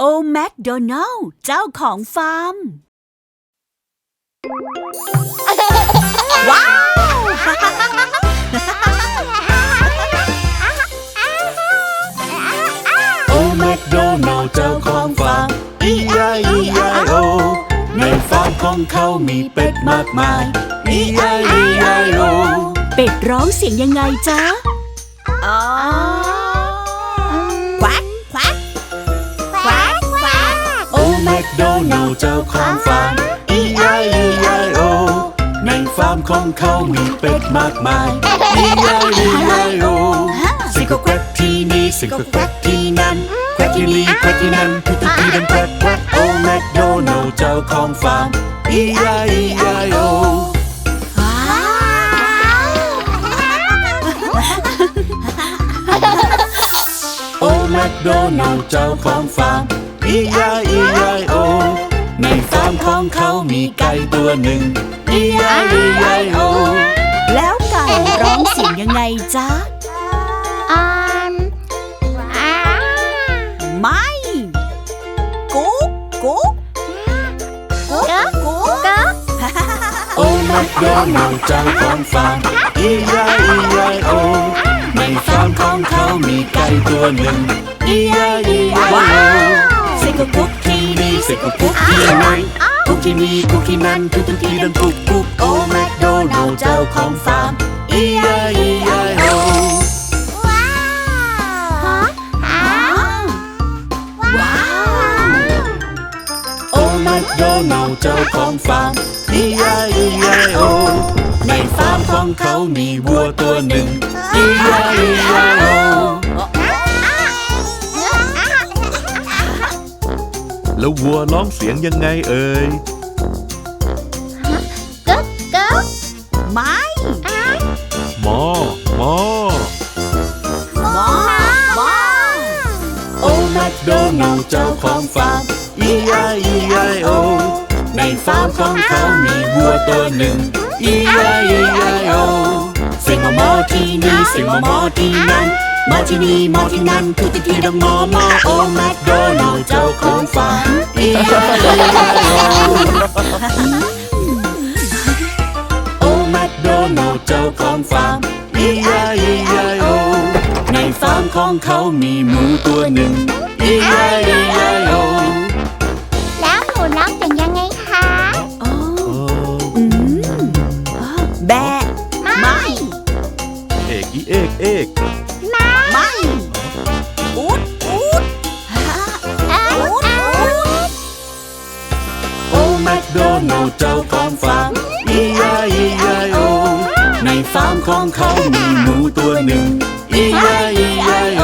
โอแมคโดนัลเจ้าของฟาร์ม ว้าว โอแมคโดนัลเจ้าของฟาร์ม E-I-E-I-O ในฟาร์มของเขามีเป็ดมากมาย E-I-E-I-O เป็ดร้องเสียงยังไงจ๊ะอ๋อ แมคโดนัลเจ้าของฟาร์ม E-I-E-I-O ในฟาร์มของเขามีเป็ดมากมาย E-I-E-I-O สิงก็แควกที่นี่สิงก็แควกที่นั่นแควกที่นี่แควกที่นั่นทุกทุกที่ดังแควกแควกโอแมคโดนัลเจ้าของฟาร์ม E-I-E-I-O โอแมคโดนัลเจ้าของฟาร์ม E-I-E-I-O ในฟาร์มของเขามีไก่ตัวหนึ่ง E-I-E-I-O แล้วไก่ร้องเสียงยังไงจ๊ะไม่กุ๊กกุ๊กกุ๊กกุ๊กโอแมคโดนัลเจ้าของฟาร์ม E-I-E-I-O ในฟาร์มของเขามีไก่ตัวหนึ่ง E-I-E-I-O สิกุ๊กกุ๊กที่นี่สิกุ๊กกุ๊กที่นั่นกุ๊กที่นี่กุ๊กที่นั่นทุกทุกที่ดังกุ๊กกุ๊กโอแมคโดนัลเจ้าของฟาร์ม E-I-E-I-O ว้าวโอแมคโดนัลเจ้าของฟาร์ม E-I-E-I-O ในฟาร์มของเขามีวัวตัวหนึ่ง E-I-E-I-O แล้ววัวร้องเสียงยังไงเอ่ยไม่หมอหมอว้าวว้าวโอแมคโดนัลเจ้าของฟาร์ม E-I-E-I-O ในฟาร์มของเขามีวัวตัวหนึ่ง E-I-E-I-O เสียงหมอที่นี่เสียงหมอที่นั่นมาที่นี่มาที่นั่นทุกที่ดังหมอหมอโอแมคโดนัลเจ้าของฟาร์ม E-I-E-I-O โอแมคโดนัลเจ้าของฟาร์ม E-I-E-I-O ในฟาร์มของเขามีหมูตัวหนึ่ง E-I-E-I-O แล้วหนูร้องเป็นยังไงคะอ๋อเอออืมอ๋อแบะไม่ เอกอีเอกเอก ไม่อู โนเจ้าของฟาร์ม E-I-E-I-O ในฟาร์มของเขามีหมูตัวหนึ่ง E-I-E-I-O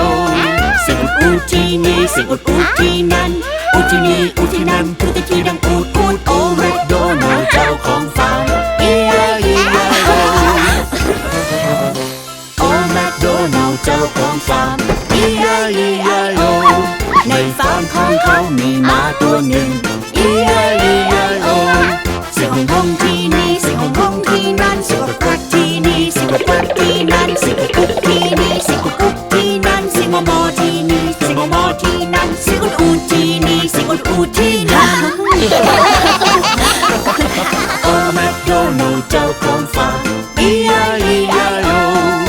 เสียงอุดอูดที่นี่เสียงอุดอูดที่นั่นอูดที่นี่อูดที่นั่นทุกที่ดังอูดอูดโอแมคโดนัลเจ้าของฟาร์ม E-I-E-I-O โอแมคโดนัลเจ้าของฟาร์ม E-I-E-I-O ในฟาร์มของเขามีหมาตัวหนึ่ง no, no,